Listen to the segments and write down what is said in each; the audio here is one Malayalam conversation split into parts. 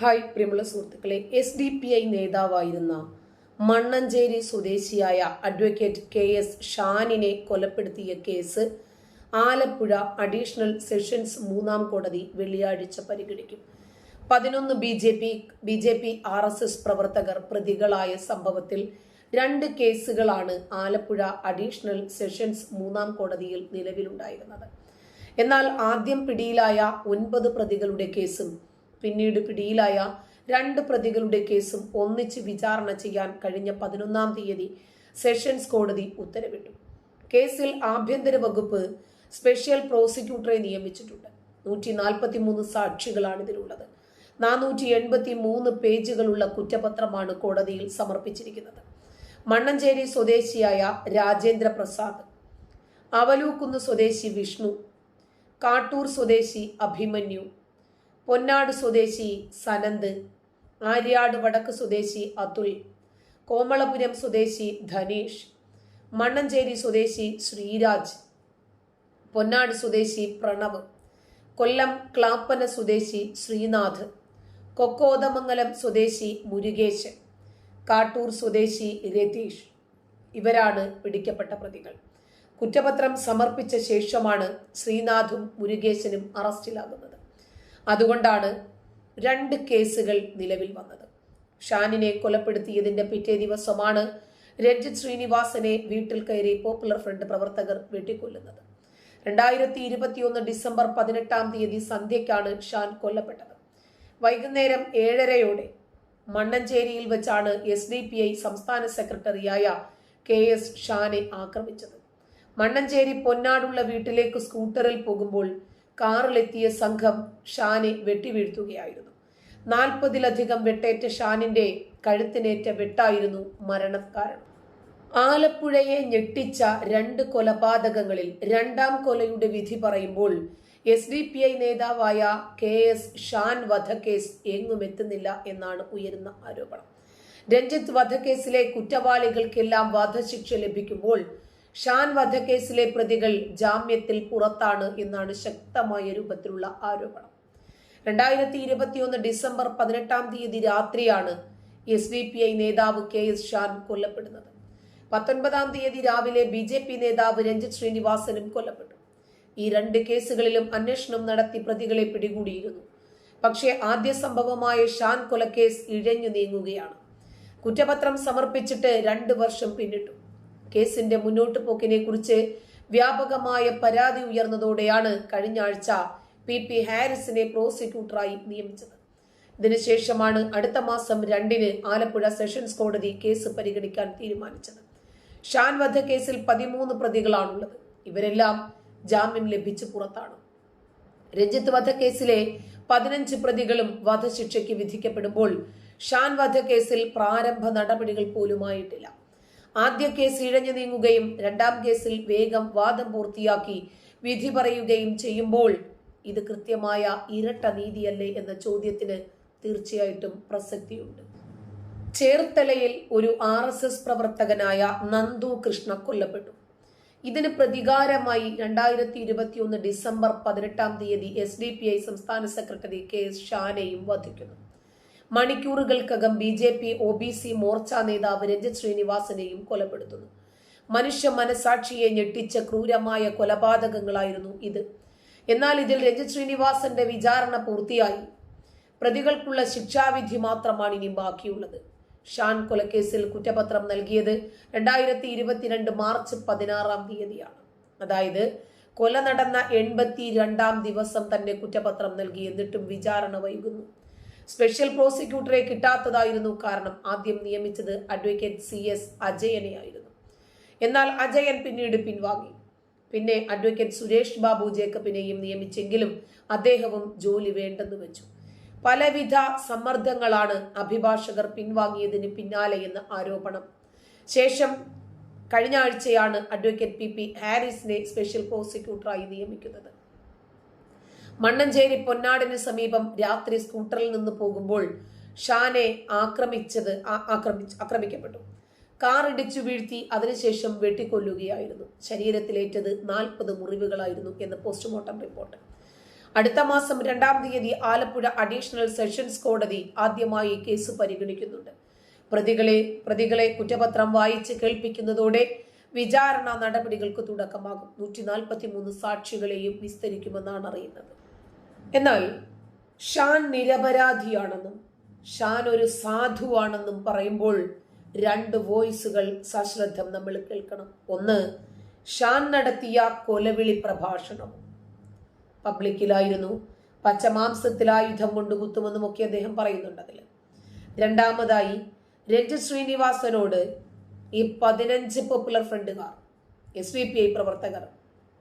ഹായ് പ്രിയമുള്ള സുഹൃത്തുക്കളെ എസ് ഡി പി ഐ നേതാവായിരുന്ന മണ്ണഞ്ചേരി സ്വദേശിയായ അഡ്വക്കേറ്റ് കെ എസ് ഷാനിനെ കൊലപ്പെടുത്തിയ കേസ് ആലപ്പുഴ അഡീഷണൽ സെഷൻസ് മൂന്നാം കോടതി വെള്ളിയാഴ്ച പരിഗണിക്കും. പതിനൊന്ന് B J P B J P R S S പ്രവർത്തകർ പ്രതികളായ സംഭവത്തിൽ രണ്ട് കേസുകളാണ് ആലപ്പുഴ അഡീഷണൽ സെഷൻസ് മൂന്നാം കോടതിയിൽ നിലവിലുണ്ടായിരുന്നത്. എന്നാൽ ആദ്യം പിടിയിലായ ഒൻപത് പ്രതികളുടെ കേസും പിന്നീട് പിടിയിലായ രണ്ട് പ്രതികളുടെ കേസും ഒന്നിച്ച് വിചാരണ ചെയ്യാൻ കഴിഞ്ഞ പതിനൊന്നാം തീയതി സെഷൻസ് കോടതി ഉത്തരവിട്ടു. കേസിൽ ആഭ്യന്തര വകുപ്പ് സ്പെഷ്യൽ പ്രോസിക്യൂട്ടറെ നിയമിച്ചിട്ടുണ്ട്. നൂറ്റി നാൽപ്പത്തി മൂന്ന് സാക്ഷികളാണ് ഇതിലുള്ളത്. നാനൂറ്റി എൺപത്തി മൂന്ന് പേജുകളുള്ള കുറ്റപത്രമാണ് കോടതിയിൽ സമർപ്പിച്ചിരിക്കുന്നത്. മണ്ണഞ്ചേരി സ്വദേശിയായ രാജേന്ദ്ര പ്രസാദ് അവലൂക്കുന്ന് സ്വദേശി വിഷ്ണു കാട്ടൂർ സ്വദേശി അഭിമന്യു പൊന്നാട് സ്വദേശി സനന്ദ് ആര്യാട് വടക്ക് സ്വദേശി അതുൽ കോമളപുരം സ്വദേശി ധനീഷ് മണ്ണഞ്ചേരി സ്വദേശി ശ്രീരാജ് പൊന്നാട് സ്വദേശി പ്രണവ് കൊല്ലം ക്ലാപ്പന സ്വദേശി ശ്രീനാഥ് കൊക്കോതമംഗലം സ്വദേശി മുരുകേശ് കാട്ടൂർ സ്വദേശി രതീഷ്. ഇവരാണ് പിടിക്കപ്പെട്ട പ്രതികൾ. കുറ്റപത്രം സമർപ്പിച്ച ശേഷമാണ് ശ്രീനാഥും മുരുകേശനും അറസ്റ്റിലാകുന്നത്. അതുകൊണ്ടാണ് രണ്ട് കേസുകൾ നിലവിൽ വന്നത്. ഷാനിനെ കൊലപ്പെടുത്തിയതിന്റെ പിറ്റേ ദിവസമാണ് രഞ്ജിത് ശ്രീനിവാസനെ വീട്ടിൽ കയറി പോപ്പുലർ ഫ്രണ്ട് പ്രവർത്തകർ വെട്ടിക്കൊല്ലുന്നത്. രണ്ടായിരത്തി ഇരുപത്തിയൊന്ന് ഡിസംബർ പതിനെട്ടാം തീയതി സന്ധ്യയ്ക്കാണ് ഷാൻ കൊല്ലപ്പെട്ടത്. വൈകുന്നേരം ഏഴരയോടെ മണ്ണഞ്ചേരിയിൽ വെച്ചാണ് എസ് ഡി പി ഐ സംസ്ഥാന സെക്രട്ടറിയായ കെ എസ് ഷാനെ ആക്രമിച്ചത്. മണ്ണഞ്ചേരി പൊന്നാടുള്ള വീട്ടിലേക്ക് സ്കൂട്ടറിൽ പോകുമ്പോൾ കാറിലെത്തിയ സംഘം ഷാനെ വെട്ടിവീഴ്ത്തുകയായിരുന്നു. നാൽപ്പതിലധികം വെട്ടേറ്റ ഷാനിന്റെ കഴുത്തിനേറ്റ വെട്ടായിരുന്നു മരണകാരണം. ആലപ്പുഴയെ ഞെട്ടിച്ച രണ്ട് കൊലപാതകങ്ങളിൽ രണ്ടാം കൊലയുടെ വിധി പറയുമ്പോൾ എസ് ഡി പി ഐ നേതാവായ കെ എസ് ഷാൻ വധക്കേസ് എങ്ങും എത്തുന്നില്ല എന്നാണ് ഉയരുന്ന ആരോപണം. രഞ്ജിത്ത് വധക്കേസിലെ കുറ്റവാളികൾക്കെല്ലാം വധശിക്ഷ ലഭിക്കുമ്പോൾ ഷാൻ വധക്കേസിലെ പ്രതികൾ ജാമ്യത്തിൽ പുറത്താണ് എന്നാണ് ശക്തമായ രൂപത്തിലുള്ള ആരോപണം. രണ്ടായിരത്തി ഇരുപത്തിയൊന്ന് ഡിസംബർ പതിനെട്ടാം തീയതി രാത്രിയാണ് എസ് ഡി പി ഐ നേതാവ് കെ എസ് ഷാൻ കൊല്ലപ്പെടുന്നത്. പത്തൊൻപതാം തീയതി രാവിലെ ബി ജെ പി നേതാവ് രഞ്ജിത് ശ്രീനിവാസനും കൊല്ലപ്പെട്ടു. ഈ രണ്ട് കേസുകളിലും അന്വേഷണം നടത്തി പ്രതികളെ പിടികൂടിയിരുന്നു. പക്ഷേ ആദ്യ സംഭവമായ ഷാൻ കൊലക്കേസ് ഇഴഞ്ഞു നീങ്ങുകയാണ്. കുറ്റപത്രം സമർപ്പിച്ചിട്ട് രണ്ട് വർഷം പിന്നിട്ടു. കേസിന്റെ മുന്നോട്ടു പോക്കിനെ കുറിച്ച് വ്യാപകമായ പരാതി ഉയർന്നതോടെയാണ് കഴിഞ്ഞ ആഴ്ച പി പി ഹാരിസിനെ പ്രോസിക്യൂട്ടറായി നിയമിച്ചത്. ഇതിനുശേഷമാണ് അടുത്ത മാസം രണ്ടിന് ആലപ്പുഴ സെഷൻസ് കോടതി കേസ് പരിഗണിക്കാൻ തീരുമാനിച്ചത്. ഷാൻ വധക്കേസിൽ പതിമൂന്ന് പ്രതികളാണുള്ളത്. ഇവരെല്ലാം ജാമ്യം ലഭിച്ച് പുറത്താണ്. രഞ്ജിത്ത് വധക്കേസിലെ പതിനഞ്ച് പ്രതികളും വധശിക്ഷയ്ക്ക് വിധിക്കപ്പെടുമ്പോൾ ഷാൻ വധക്കേസിൽ പ്രാരംഭ നടപടികൾ പോലുമായിട്ടില്ല. ആദ്യ കേസ് ഇഴഞ്ഞു നീങ്ങുകയും രണ്ടാം കേസിൽ വേഗം വാദം പൂർത്തിയാക്കി വിധി പറയുകയും ചെയ്യുമ്പോൾ ഇത് കൃത്യമായ ഇരട്ട നീതിയല്ലേ എന്ന ചോദ്യത്തിന് തീർച്ചയായിട്ടും പ്രസക്തിയുണ്ട്. ചേർത്തലയിൽ ഒരു ആർ എസ് എസ് പ്രവർത്തകനായ നന്ദു കൃഷ്ണ കൊല്ലപ്പെട്ടു. ഇതിന് പ്രതികാരമായി രണ്ടായിരത്തി ഇരുപത്തിയൊന്ന് ഡിസംബർ പതിനെട്ടാം തീയതി എസ് ഡി പി ഐ സംസ്ഥാന സെക്രട്ടറി കെ എസ് ഷാനെയും വധിക്കുന്നു. മണിക്കൂറുകൾക്കകം B J P O B C Morcha നേതാവ് രഞ്ജിത് ശ്രീനിവാസനെയും കൊലപ്പെടുത്തുന്നു. മനുഷ്യ മനസാക്ഷിയെ ഞെട്ടിച്ച ക്രൂരമായ കൊലപാതകങ്ങളായിരുന്നു ഇത്. എന്നാൽ ഇതിൽ രഞ്ജിത് ശ്രീനിവാസന്റെ വിചാരണ പൂർത്തിയായി. പ്രതികൾക്കുള്ള ശിക്ഷാവിധി മാത്രമാണ് ഇനി ബാക്കിയുള്ളത്. ഷാൻ കൊലക്കേസിൽ കുറ്റപത്രം നൽകിയത് രണ്ടായിരത്തി ഇരുപത്തിരണ്ട് മാർച്ച് പതിനാറാം തീയതിയാണ്. അതായത് കൊല നടന്ന എൺപത്തി രണ്ടാം ദിവസം തന്നെ കുറ്റപത്രം നൽകി എന്നിട്ടും വിചാരണ വൈകുന്നു. സ്പെഷ്യൽ പ്രോസിക്യൂട്ടറെ കിട്ടാത്തതായിരുന്നു കാരണം ആദ്യം നിയമിച്ചത് അഡ്വക്കേറ്റ് സി എസ് അജയനെയായിരുന്നു. എന്നാൽ അജയൻ പിന്നീട് പിൻവാങ്ങി. പിന്നെ അഡ്വക്കേറ്റ് സുരേഷ് ബാബു ജേക്കബിനെയും നിയമിച്ചെങ്കിലും അദ്ദേഹവും ജോലി വേണ്ടെന്ന് വെച്ചു. പലവിധ സമ്മർദ്ദങ്ങളാണ് അഭിഭാഷകർ പിൻവാങ്ങിയതിന് പിന്നാലെ എന്ന് ആരോപണം. ശേഷം കഴിഞ്ഞ ആഴ്ചയാണ് അഡ്വക്കേറ്റ് പി പി ഹാരിസിനെ സ്പെഷ്യൽ പ്രോസിക്യൂട്ടറായി നിയമിക്കുന്നത്. മണ്ണഞ്ചേരി പൊന്നാടിന് സമീപം രാത്രി സ്കൂട്ടറിൽ നിന്ന് പോകുമ്പോൾ ഷാനെ ആക്രമിച്ചത് ആക്രമിച്ച് ആക്രമിക്കപ്പെട്ടു. കാർ ഇടിച്ചു വീഴ്ത്തി അതിനുശേഷം വെട്ടിക്കൊല്ലുകയായിരുന്നു. ശരീരത്തിലേറ്റത് നാൽപ്പത് മുറിവുകളായിരുന്നു എന്ന് പോസ്റ്റ്മോർട്ടം റിപ്പോർട്ട്. അടുത്ത മാസം രണ്ടാം തീയതി ആലപ്പുഴ അഡീഷണൽ സെഷൻസ് കോടതി ആദ്യമായി കേസ് പരിഗണിക്കുന്നുണ്ട്. പ്രതികളെ പ്രതികളെ കുറ്റപത്രം വായിച്ച് കേൾപ്പിക്കുന്നതോടെ വിചാരണ നടപടികൾക്ക് തുടക്കമാകും. നൂറ്റി നാൽപ്പത്തി മൂന്ന് സാക്ഷികളെയും വിസ്തരിക്കുമെന്നാണ് അറിയുന്നത്. എന്നാൽ ഷാൻ നിരപരാധിയാണെന്നും ഷാൻ ഒരു സാധുവാണെന്നും പറയുമ്പോൾ രണ്ട് വോയിസുകൾ സശ്രദ്ധം നമ്മൾ കേൾക്കണം. ഒന്ന് ഷാൻ നടത്തിയ കൊലവിളി പ്രഭാഷണം. പബ്ലിക്കിലായിരുന്നു പച്ചമാംസത്തിൽ ആയുധം കൊണ്ട് കുത്തുമെന്നുമൊക്കെ അദ്ദേഹം പറയുന്നുണ്ട് അതിൽ രണ്ടാമതായി രഞ്ജിത് ശ്രീനിവാസനോട് ഈ പതിനഞ്ച് പോപ്പുലർ ഫ്രണ്ടുകാർ എസ് വി പി ഐ പ്രവർത്തകർ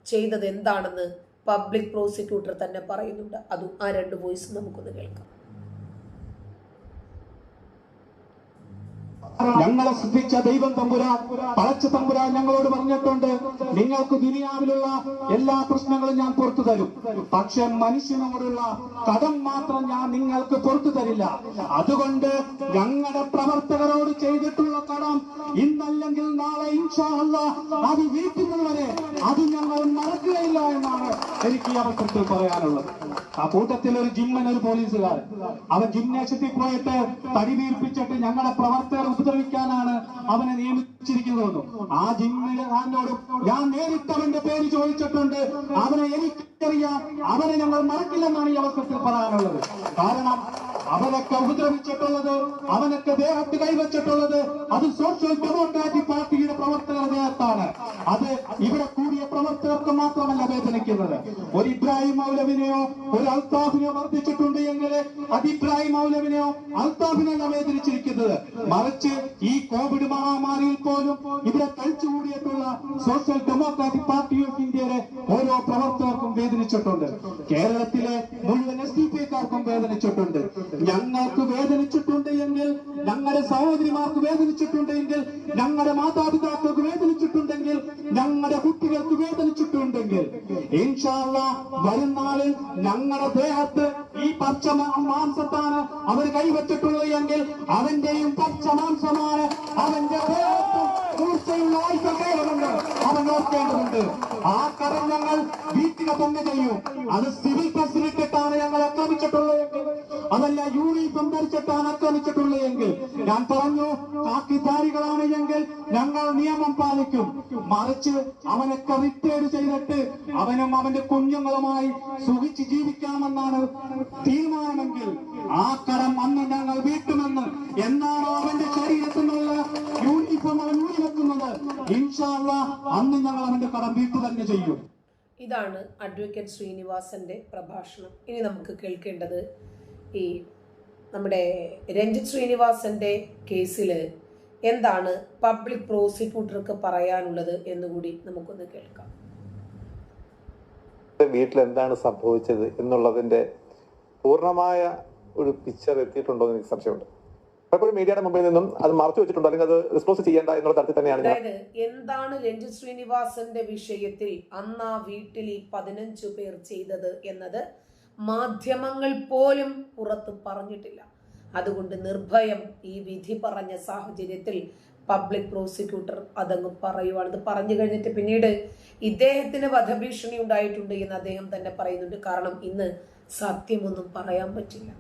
ചെയ്തത് എന്താണെന്ന് പബ്ലിക് പ്രോസിക്യൂട്ടർ തന്നെ പറയുന്നുണ്ട്. അതും ആ രണ്ട് വോയിസ് നമുക്കൊന്ന് കേൾക്കാം. ഞങ്ങളെ സൃഷ്ടിച്ച ദൈവം തമ്പുരാൻ പളച്ചു തമ്പുരാൻ ഞങ്ങളോട് പറഞ്ഞിട്ടുണ്ട്. നിങ്ങൾക്ക് ദുനിയാവിലുള്ള എല്ലാ പ്രശ്നങ്ങളും ഞാൻ പുറത്തു തരും. പക്ഷെ മനുഷ്യനോടുള്ള കടം മാത്രം ഞാൻ നിങ്ങൾക്ക് പുറത്തു തരില്ല. അതുകൊണ്ട് ഞങ്ങളുടെ പ്രവർത്തകരോട് ചെയ്തിട്ടുള്ള കടം ഇന്നല്ലെങ്കിൽ നാളെ ഇൻഷാല്ല അത് വീട്ടുന്നത് വരെ അത് ഞങ്ങൾ മറക്കുകയില്ല എന്നാണ് എനിക്ക് ഈ അവസരത്തിൽ പറയാനുള്ളത്. ആ കൂട്ടത്തിൽ ഒരു ജിമ്മൻ ഒരു പോലീസുകാരൻ. അവ ജിംനേഷത്തിൽ പോയിട്ട് തടി വീർപ്പിച്ചിട്ട് ഞങ്ങളുടെ പ്രവർത്തകർ ഉപദ്രവിക്കാനാണ് അവനെ നിയമിച്ചിരിക്കുന്നത് ആ ജിന്നോട് ഞാൻ നേരിട്ട് അവന്റെ പേര് ചോദിച്ചിട്ടുണ്ട്. അവനെ എനിക്കറിയാം. അവനെ ഞങ്ങൾ മറക്കില്ലെന്നാണ് ഈ അവസരത്തിൽ പറയാനുള്ളത്. കാരണം അവനൊക്കെ ഉപദ്രവിച്ചിട്ടുള്ളത് അവനൊക്കെ ദേഹത്ത് കൈവച്ചിട്ടുള്ളത് അത് സോഷ്യൽ ഡെമോക്രാറ്റിക് പാർട്ടിയുടെ പ്രവർത്തകരുടെ ദേഹത്താണ്. അത് ഇവിടെ കൂടിയ പ്രവർത്തകർക്ക് മാത്രമല്ല വേദനിക്കുന്നത്. ഒരു ഇബ്രാഹിം മൗലവിനെയോ ഒരു അൽത്താഫിനെയോ വർദ്ധിച്ചിട്ടുണ്ട് എങ്കിൽ അത് ഇബ്രാഹിം മൗലവിനെയോ അൽത്താഫിനല്ല വേദനിച്ചിരിക്കുന്നത്. മറിച്ച് ഈ കോവിഡ് മഹാമാരിയിൽ പോലും ഇവിടെ കഴിച്ചുകൂടിയിട്ടുള്ള സോഷ്യൽ ഡെമോക്രാറ്റിക് പാർട്ടി ഓഫ് ഇന്ത്യയുടെ ഓരോ പ്രവർത്തകർക്കും വേദനിച്ചിട്ടുണ്ട്. കേരളത്തിലെ മുഴുവൻ വേദനിച്ചിട്ടുണ്ട്. ഞങ്ങൾക്ക് വേദനിച്ചിട്ടുണ്ട് എങ്കിൽ ഞങ്ങളുടെ സഹോദരിമാർക്ക് വേദനിച്ചിട്ടുണ്ട് എങ്കിൽ ഞങ്ങളുടെ മാതാപിതാക്കൾക്ക് വേദനിച്ചിട്ടുണ്ടെങ്കിൽ ഞങ്ങളുടെ കുട്ടികൾക്ക് വേദനിച്ചിട്ടുണ്ടെങ്കിൽ ഇൻഷാല്ല വരും നാളിൽ ഞങ്ങളുടെ ദേഹത്ത് ഈ പച്ച മാംസത്താണ് അവർ കൈവച്ചിട്ടുള്ളത് എങ്കിൽ അവന്റെയും പച്ച മാംസമാണ് അവന്റെ ദേഹത്ത് മൂർച്ചയുള്ള ആയുധങ്ങളുണ്ട് അവൻ നോക്കേണ്ടതുണ്ട് ആ കടം ഞങ്ങൾ വീട്ടിലെ തന്നെ ചെയ്യും അത് സിവിൽ ഡ്രസ്സിലിട്ടിട്ടാണ് ഞങ്ങൾ ആക്രമിച്ചിട്ടുള്ളതെങ്കിൽ അതല്ല യൂണിഫോം ധരിച്ചിട്ടാണ് ആക്രമിച്ചിട്ടുള്ളതെങ്കിൽ ഞാൻ പറഞ്ഞു കാക്കിധാരികളാണ് എങ്കിൽ ഞങ്ങൾ നിയമം പാലിക്കും മറിച്ച് അവനൊക്കെ റിട്ടേഡ് ചെയ്തിട്ട് അവനും അവന്റെ കുഞ്ഞുങ്ങളുമായി സുഖിച്ച് ജീവിക്കാമെന്നാണ് തീരുമാനമെങ്കിൽ ആ കടം അന്ന് ഞങ്ങൾ വീട്ടുമെന്ന് എന്നാണോ അവന്റെ ശരീരത്തിനുള്ള യൂണിഫോം അവൻ ഊരിവെക്കുന്നത് ഇൻഷാള്ള അന്ന് ഞങ്ങൾ അവന്റെ കടം വീട്ടു തന്നെ ചെയ്യും. ഇതാണ് അഡ്വക്കേറ്റ് ശ്രീനിവാസന്റെ പ്രഭാഷണം. ഇനി നമുക്ക് കേൾക്കേണ്ടത് ഈ നമ്മുടെ രഞ്ജിത് ശ്രീനിവാസന്റെ കേസിൽ എന്താണ് പബ്ലിക് പ്രോസിക്യൂട്ടർക്ക് പറയാനുള്ളത് എന്നുകൂടി നമുക്കൊന്ന് കേൾക്കാം. വീട്ടിൽ എന്താണ് സംഭവിച്ചത് എന്നുള്ളതിന്റെ പൂർണമായ ഒരു പിക്ചർ എത്തിയിട്ടുണ്ടോ എന്ന് എനിക്ക് സംശയമുണ്ട്. പലപ്പോഴും മീഡിയയുടെ മുമ്പിൽ നിന്നും അത് മറച്ചു വെച്ചിട്ടുണ്ട്? അല്ലെങ്കിൽ അത് ഡിസ്ക്ലോസ് ചെയ്യേണ്ട എന്നുള്ള തരത്തിൽ തന്നെയാണ് അതായത് എന്താണ് രഞ്ജിത് ശ്രീനിവാസന്റെ വിഷയത്തിൽ അന്ന് ആ വീട്ടിൽ ഈ പതിനഞ്ചു പേർ ചെയ്തത് എന്നത് മാധ്യമങ്ങൾ പോലും പുറത്ത് പറഞ്ഞിട്ടില്ല. അതുകൊണ്ട് നിർഭയം ഈ വിധി പറഞ്ഞ സാഹചര്യത്തിൽ പബ്ലിക് പ്രോസിക്യൂട്ടർ അതങ്ങ് പറയുവാണ്. ഇത് പറഞ്ഞു കഴിഞ്ഞിട്ട് പിന്നീട് ഇദ്ദേഹത്തിന് വധഭീഷണി ഉണ്ടായിട്ടുണ്ട് എന്ന് അദ്ദേഹം തന്നെ പറയുന്നുണ്ട്. കാരണം ഇന്ന് സത്യമൊന്നും പറയാൻ പറ്റില്ല.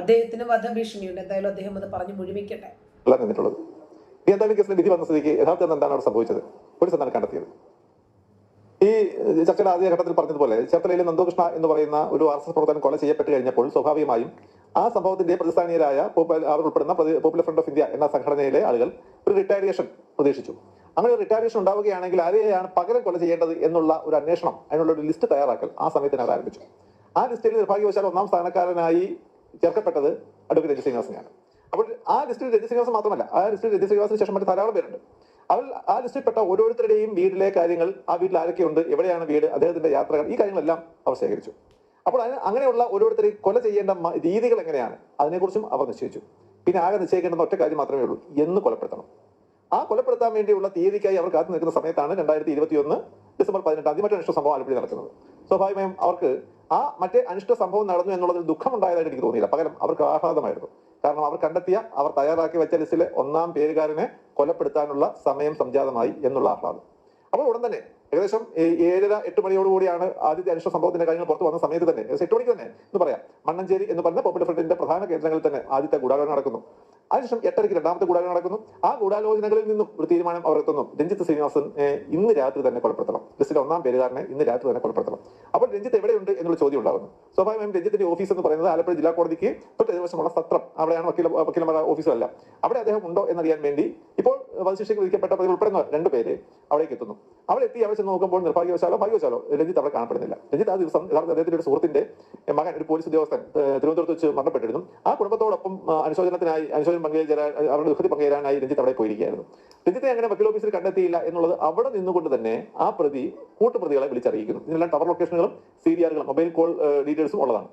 അദ്ദേഹത്തിന് വധഭീഷണിയുണ്ട്. എന്തായാലും അദ്ദേഹം അത് പറഞ്ഞു മുഴുമിക്കട്ടെ നിന്നിട്ടുള്ളത്. ഈ വിധി വന്ന സ്ഥിതിക്ക് യഥാർത്ഥം എന്താണ് അവിടെ സംഭവിച്ചത്? പോലീസ് എന്താണ് കണ്ടെത്തിയത്? ഈ ചർച്ചയുടെ ആദ്യ ഘട്ടത്തിൽ പറഞ്ഞതുപോലെ ചേർത്തലയിലെ നന്ദകൃഷ്ണ എന്ന് പറയുന്ന ഒരു ആർ എസ് എസ് പ്രവർത്തകൻ കൊല ചെയ്യപ്പെട്ട് കഴിഞ്ഞപ്പോൾ സ്വാഭാവികമായും ആ സംഭവത്തിന്റെ പ്രതിസ്ഥാനീയരായ അവർ ഉൾപ്പെടുന്ന പോപ്പുലർ ഫ്രണ്ട് ഓഫ് ഇന്ത്യ എന്ന സംഘടനയിലെ ആളുകൾ ഒരു റിട്ടയറേഷൻ പ്രതീക്ഷിച്ചു. അങ്ങനെ ഒരു റിട്ടയറേഷൻ ഉണ്ടാവുകയാണെങ്കിൽ ആരെയാണ് പകരം കൊല ചെയ്യേണ്ടത് എന്നുള്ള ഒരു അന്വേഷണം അതിനുള്ള ഒരു ലിസ്റ്റ് തയ്യാറാക്കൽ ആ സമയത്തിന് അവർ ആരംഭിച്ചു. ആ ലിസ്റ്റിൽ നിർഭാഗ്യവശാൽ ഒന്നാം സ്ഥാനക്കാരനായി ചേർക്കപ്പെട്ടത് അഡ്വക്കേറ്റ് രജി ശ്രീനിവാസനെയാണ്. അപ്പോൾ ആ ലിസ്റ്റിൽ രജി ശ്രീനിവാസൻ മാത്രമല്ല ആ ലിസ്റ്റിൽ രജി ശ്രീനിവാസിന് ശേഷം മറ്റു ധാരാളം പേരുണ്ട്. അവൾ ആ ലിസ്റ്റിൽപ്പെട്ട ഓരോരുത്തരുടെയും വീട്ടിലെ കാര്യങ്ങൾ ആ വീട്ടിൽ ആരൊക്കെയുണ്ട് എവിടെയാണ് വീട് അദ്ദേഹത്തിന്റെ യാത്രകൾ ഈ കാര്യങ്ങളെല്ലാം അവർ ശേഖരിച്ചു. അപ്പോൾ അതിന് അങ്ങനെയുള്ള ഓരോരുത്തരെയും കൊല ചെയ്യേണ്ട രീതികൾ എങ്ങനെയാണ്? അതിനെക്കുറിച്ചും അവർ നിശ്ചയിച്ചു. പിന്നെ ആകെ നിശ്ചയിക്കേണ്ടുന്ന ഒറ്റ കാര്യം മാത്രമേ ഉള്ളൂ എന്ന് കൊലപ്പെടുത്തണം. ആ കൊലപ്പെടുത്താൻ വേണ്ടിയുള്ള തീയതിക്കായി അവർ കാത്തു നിൽക്കുന്ന സമയത്താണ് രണ്ടായിരത്തി ഇരുപത്തി ഒന്ന് ഡിസംബർ പതിനെട്ടാം തീയതി മറ്റൊരു സംഭവം ആലപ്പുഴ നടക്കുന്നത്. സ്വാഭാവികമായും അവർക്ക് ആ മറ്റേ അനിഷ്ട സംഭവം നടന്നു എന്നുള്ളതിൽ ദുഃഖം ഉണ്ടായതായിട്ട് എനിക്ക് തോന്നിയില്ല. പകരം അവർക്ക് ആഹ്ലാദമായിരുന്നു. കാരണം അവർ കണ്ടെത്തിയ അവർ തയ്യാറാക്കി വെച്ച ലിസ്റ്റിലെ ഒന്നാം പേരുകാരനെ കൊലപ്പെടുത്താനുള്ള സമയം സംജാതമായി എന്നുള്ള ആഹ്ലാദം. അപ്പോൾ ഉടൻ തന്നെ ഏകദേശം ഏഴര എട്ട് മണിയോടുകൂടിയാണ് ആദ്യത്തെ അനിഷ്ട സംഭവത്തിന്റെ കാര്യങ്ങൾ പുറത്തു വന്ന സമയത്ത് തന്നെ എട്ട് മണിക്ക് തന്നെ എന്ന് പറയാം. മണ്ണഞ്ചേരി എന്ന് പറഞ്ഞ പോപ്പുലർ ഫ്രണ്ടിന്റെ പ്രധാന കേന്ദ്രങ്ങളിൽ തന്നെ ആദ്യത്തെ ഗൂഢാലോചന നടക്കുന്നു. അതിനുശേഷം എട്ടരയ്ക്ക് രണ്ടാമത്തെ ഗൂഢാലോചന നടക്കുന്നു. ആ ഗൂഢാലോചനകളിൽ നിന്നും ഒരു തീരുമാനം അവർ എത്തുന്നു. രഞ്ജിത്ത് ശ്രീനിവാസൻ ഇന്ന് രാത്രി തന്നെ കൊലപ്പെടുത്തണം. ലിസ്റ്റിലെ ഒന്നാം പേരുകാരനെ ഇന്ന് രാത്രി തന്നെ കൊലപ്പെടുത്തണം. അപ്പോൾ രഞ്ജിത്ത് എവിടെയുണ്ട് എന്നുള്ള ചോദ്യം ഉണ്ടാകുന്നു. സ്വാഭാവികമായും രഞ്ജിത്തിന്റെ ഓഫീസ് എന്ന് പറയുന്നത് ആലപ്പുഴ ജില്ലാ കോടതിക്ക് തൊട്ട് എതിർവശമുള്ള സത്രം. അവിടെയാണ് വക്കീല വക്കീലമാർ ഓഫീസല്ല അവിടെ അദ്ദേഹം ഉണ്ടോ എന്നറിയാൻ വേണ്ടി ഇപ്പോൾ വധശിക്ഷയ്ക്ക് വിധിക്കപ്പെട്ട പ്രതികൾ ഉൾപ്പെടുന്ന രണ്ട് പേര് അവിടേക്ക് എത്തുന്നു. അവിടെ എത്തി അവിടെ ചെന്ന് നോക്കുമ്പോൾ നിർഭാഗ്യവശാലോ ഭാഗ്യവശാലോ രഞ്ജിത്ത് അവിടെ കാണപ്പെടുന്നില്ല. രഞ്ജിത്ത് ആ ദിവസം അദ്ദേഹത്തിന്റെ ഒരു സുഹൃത്തിന്റെ മകൻ ഒരു പോലീസ് ഉദ്യോഗസ്ഥൻ തിരുവനന്തപുരത്ത് വെച്ച് മരണപ്പെട്ടിരുന്നു. ആ കുടുംബത്തോടൊപ്പം അനുശോചനത്തിനായി അനുശോചനം പങ്കുചേരാൻ അവരുടെ ദുഃഖത്തിൽ പങ്കുചേരാനായി രഞ്ജിത്ത് അവിടെ പോയിരിക്കുകയായിരുന്നു. രഞ്ജിത്തെ അങ്ങനെ വക്കീൽ ഓഫീസിൽ കണ്ടെത്തിയില്ല എന്നുള്ളത് അവിടെ നിന്നുകൊണ്ട് തന്നെ ആ പ്രതി കൂട്ടുപ്രതികളെ വിളിച്ചറിയിക്കുന്നു. ഇതിനെല്ലാം ടവർ ലൊക്കേഷനുകളും സി ഡി ആറുകളും മൊബൈൽ കോൾ ഡീറ്റെയിൽസും ഉള്ളതാണ്.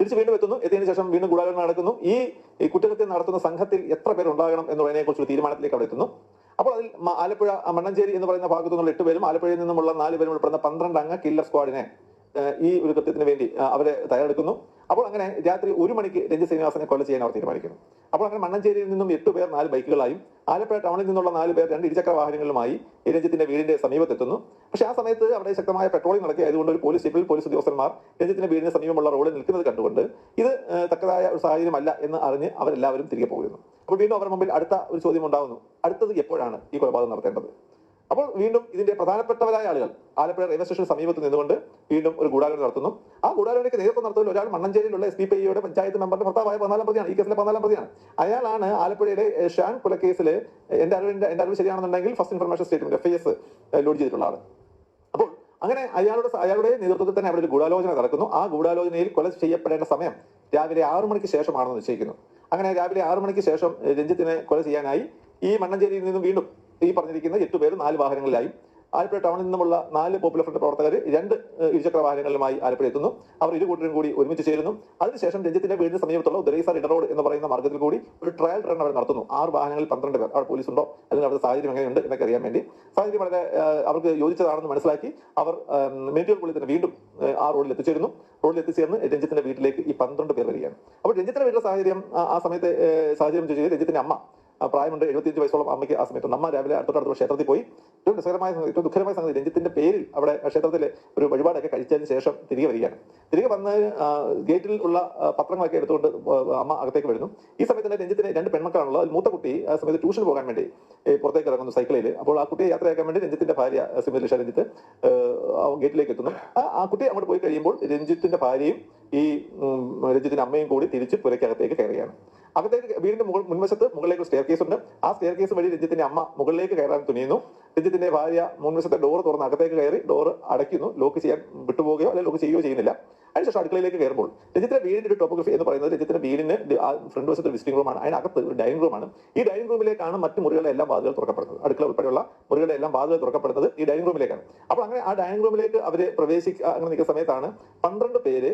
തിരിച്ച് വീണ്ടും എത്തുന്നു. എത്തിയതിനു ശേഷം വീണ്ടും ഗൂഢാലോചന നടക്കുന്നു. ഈ കുറ്റകൃത്യം നടത്തുന്ന സംഘത്തിൽ എത്ര പേരുണ്ടാകണം എന്നുള്ളതിനെ കുറിച്ച് ഒരു തീരുമാനത്തിലേക്ക് അവിടെ എത്തുന്നു. അപ്പോൾ അതിൽ ആലപ്പുഴ മണ്ണഞ്ചേരി എന്ന് പറയുന്ന ഭാഗത്തു നിന്നുള്ള എട്ട് പേരും ആലപ്പുഴയിൽ നിന്നുമുള്ള നാല് പേരും ഉൾപ്പെടുന്ന പന്ത്രണ്ട് അംഗ കില്ലർ സ്ക്വാഡിനെ ഈ ഒരു കൃത്യത്തിന് വേണ്ടി അവരെ തയ്യാറെടുക്കുന്നു. അപ്പോൾ അങ്ങനെ രാത്രി ഒരു മണിക്ക് രഞ്ജി ശ്രീനിവാസനെ കൊല ചെയ്യാൻ അവർ തീരുമാനിക്കുന്നു. അപ്പോൾ അങ്ങനെ മണ്ണഞ്ചേരിയിൽ നിന്നും എട്ട് പേർ നാല് ബൈക്കുകളായും ആലപ്പുഴ ടൗണിൽ നിന്നുള്ള നാല് പേർ രണ്ട് ഇരുചക്ര വാഹനങ്ങളുമായി രഞ്ജിത്തിന്റെ വീടിന്റെ സമീപത്തെത്തുന്നു. പക്ഷെ ആ സമയത്ത് അവിടെ ശക്തമായ പെട്രോളിംഗ് നടക്കുക ആയതുകൊണ്ട് ഒരു പോലീസ് സിവിൽ പോലീസ് ഉദ്യോഗസ്ഥന്മാർ രഞ്ജിത്തിന്റെ വീടിന് സമീപമുള്ള റോഡിൽ നിൽക്കുന്നത് കണ്ടുകൊണ്ട് ഇത് തക്കതായ ഒരു സാഹചര്യമല്ല എന്ന് അറിഞ്ഞ് അവരെല്ലാവരും തിരികെ പോകുന്നു. അപ്പോൾ വീണ്ടും അവരുടെ മുമ്പിൽ അടുത്ത ഒരു ചോദ്യം ഉണ്ടാകുന്നു അടുത്തത് എപ്പോഴാണ് ഈ കൊലപാതകം നടത്തേണ്ടത്? അപ്പോൾ വീണ്ടും ഇതിന്റെ പ്രധാനപ്പെട്ടവരായ ആളുകൾ ആലപ്പുഴ റെയിൽവേ സ്റ്റേഷൻ സമീപത്ത് നിന്നുകൊണ്ട് വീണ്ടും ഒരു ഗൂഢാലോചന നടത്തുന്നു. ആ ഗൂഢാലോചനയ്ക്ക് നേതൃത്വം നടത്തുന്ന ഒരാൾ മണ്ണഞ്ചേരിയിലുള്ള എസ് പി പി ഐയുടെ പഞ്ചായത്ത് മെമ്പറിന്റെ ഭർത്താവായ പതിനാലാം പ്രതിയാണ്. ഈ കേസിലെ പതിനാലാം പ്രതിയാണ്. അയാളാണ് ആലപ്പുഴയുടെ ഷാൻ കൊലക്കേസിൽ എന്റെ അറിവിന്റെ എന്റെ അറിവ് ശരിയാണെന്നുണ്ടെങ്കിൽ first information statement F I S load ചെയ്തിട്ടുള്ള ആൾ. അപ്പോൾ അങ്ങനെ അയാളുടെ അയാളുടെ നേതൃത്വത്തിൽ തന്നെ അവിടെ ഒരു ഗൂഢാലോചന നടക്കുന്നു. ആ ഗൂഢാലോചനയിൽ കൊല ചെയ്യപ്പെടേണ്ട സമയം രാവിലെ ആറു മണിക്ക് ശേഷമാണെന്ന് നിശ്ചയിക്കുന്നു. അങ്ങനെ രാവിലെ ആറു മണിക്ക് ശേഷം രഞ്ജിത്തിനെ കൊല ചെയ്യാനായി ഈ മണ്ണഞ്ചേരിയിൽ നിന്നും വീണ്ടും ഈ പറഞ്ഞിരിക്കുന്ന എട്ട് പേര് നാല് വാഹനങ്ങളിലായി. ആലപ്പുഴ ടൗണിൽ നിന്നുമുള്ള നാല് പോപ്പുലർ ഫ്രണ്ട് പ്രവർത്തകർ രണ്ട് ഇരുചക്ര വാഹനങ്ങളുമായി ആലപ്പുഴ എത്തുന്നു. അവർ ഇരു കൂട്ടരും കൂടി ഒരുമിച്ച് ചേരുന്നു. അതിനുശേഷം രഞ്ജിത്തിന്റെ വീടിന് സമീപത്തുള്ള ഉദരേസർ ഇടറോഡ് എന്ന് പറയുന്ന മാർഗത്തിൽ കൂടി ഒരു ട്രയൽ റൺ അവർ നടത്തുന്നു. ആറ് വാഹനങ്ങളിൽ പന്ത്രണ്ട് പേർ അവിടെ പോലീസ് ഉണ്ടോ അല്ലെങ്കിൽ അവരുടെ സാഹചര്യം എങ്ങനെയുണ്ട് എന്നൊക്കെ അറിയാൻ വേണ്ടി. സാഹചര്യം വളരെ അവർക്ക് യോജിച്ചതാണെന്ന് മനസ്സിലാക്കി അവർ മിനിറ്റുകൾക്കുള്ളിൽ തന്നെ വീണ്ടും ആ റോഡിൽ എത്തിച്ചേരുന്നു. റോഡിൽ എത്തിച്ചേർന്ന് രഞ്ജിത്തിന്റെ വീട്ടിലേക്ക് ഈ പന്ത്രണ്ട് പേർ വരികയാണ്. അപ്പോൾ രഞ്ജിത്തിന്റെ വീട്ടിലെ സാഹചര്യം ആ- സമയത്തെ സാഹചര്യം ചോദിച്ചാൽ രഞ്ജിത്തിന്റെ അമ്മ പ്രായമുണ്ട് എഴുപത്തിയഞ്ച് വയസ്സോളം അമ്മയ്ക്ക് ആ സമയത്ത്. അമ്മ രാവിലെ തൊട്ടടുത്ത ക്ഷേത്രത്തിൽ പോയി ഏറ്റവും രസകരമായ ഏറ്റവും ദുഃഖകരമായ സംഗതി രഞ്ജിത്തിന്റെ പേരിൽ അവിടെ ക്ഷേത്രത്തിലെ ഒരു വഴിപാടൊക്കെ കഴിച്ചതിന് ശേഷം തിരികെ വരികയാണ്. തിരികെ വന്ന് ഗേറ്റിൽ ഉള്ള പത്രങ്ങളൊക്കെ എടുത്തുകൊണ്ട് അമ്മ അകത്തേക്ക് വരുന്നു. ഈ സമയത്ത് രഞ്ജിത്തിന് രണ്ട് പെൺമക്കളാണുള്ളത്. അതിൽ മൂത്ത കുട്ടി ആ സമയത്ത് ട്യൂഷന് പോകാൻ വേണ്ടി പുറത്തേക്ക് ഇറങ്ങുന്നു സൈക്കിളിൽ അപ്പോൾ ആ കുട്ടിയെ യാത്രയാക്കാൻ വേണ്ടി രഞ്ജിത്തിന്റെ ഭാര്യ സിമിത് ലക്ഷ രഞ്ജിത്ത് ഗേറ്റിലേക്ക് എത്തുന്നു. ആ കുട്ടി അങ്ങോട്ട് പോയി കഴിയുമ്പോൾ രഞ്ജിത്തിന്റെ ഭാര്യയും ഈ രജിത്തിന്റെ അമ്മയും കൂടി തിരിച്ച് പുരയ്ക്കകത്തേക്ക് കയറുകയാണ്. അകത്തേക്ക് വീടിന്റെ മുകൾ മുൻവശത്ത് മുകളിലേക്ക് സ്റ്റെയർ കേസ് ഉണ്ട്. ആ സ്റ്റെയർ കേസ് വഴി രഞ്ജിത്തിന്റെ അമ്മ മുകളിലേക്ക് കയറാൻ തുനിയുന്നു. രഞ്ജിത്തിന്റെ ഭാര്യ മുൻവശത്തെ ഡോർ തുറന്ന് അകത്തേക്ക് കയറി ഡോർ അടയ്ക്കുന്നു. ലോക്ക് ചെയ്യാൻ വിട്ടുപോകുകയോ അല്ലെങ്കിൽ ലോക്ക് ചെയ്യുകയോ ചെയ്യുന്നില്ല. അതിനുശേഷം അടുക്കളയിലേക്ക് കയറുമ്പോൾ രഞ്ജിത്തിന്റെ വീടിന്റെ ഒരു ടോപ്പോഗ്രഫി എന്ന് പറയുന്നത് രഞ്ജിത്തിന്റെ വീടിന് ഫ്രണ്ട് വശത്ത് വിസിറ്റിംഗ് റൂമാണ് അതിനകത്ത് ഒരു ഡൈനിങ് റൂമാണ് ഈ ഡൈനിങ് റൂമിലേക്കാണ് മറ്റു മുറികളുടെ എല്ലാം വാതിലുകൾ തുറക്കപ്പെടുന്നത്. അടുക്കള ഉൾപ്പെടെയുള്ള മുറികളുടെ എല്ലാം വാതിലുകൾ തുറക്കപ്പെടുന്നത് ഈ ഡൈനിങ് റൂമിലേക്കാണ് അപ്പോൾ അങ്ങനെ ആ ഡൈനിങ് റൂമിലേക്ക് അവർ പ്രവേശിക്കുക അങ്ങനെ നിൽക്കുന്ന സമയത്താണ് പന്ത്രണ്ട് പേര്